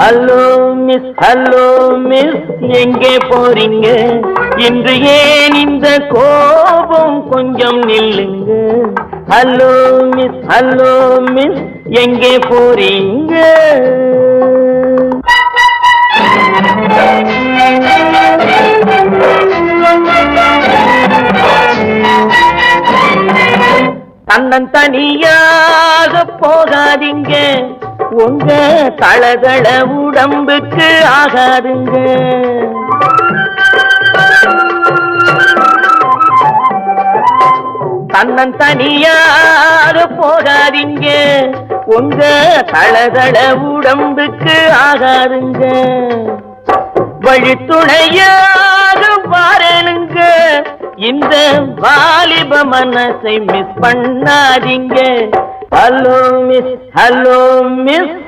Hello miss hello miss எங்கே போறீங்க? இன்று ஏன் இந்த கோபம் கொஞ்சம் நில்லுங்க? ஹலோ மிஸ் ஹலோ மிஸ் எங்கே போறீங்க? தன்னன் தனியாக போகாதீங்க. உங்க தளதள உடம்புக்கு ஆகாதுங்க. தன்னன் தனியாக போகாதீங்க. உங்க தளதள உடம்புக்கு ஆகாதுங்க. வழித்துணையாக பாருங்க இந்த வாலிப மனசை மிஸ் பண்ணாதீங்க. Hello miss hello miss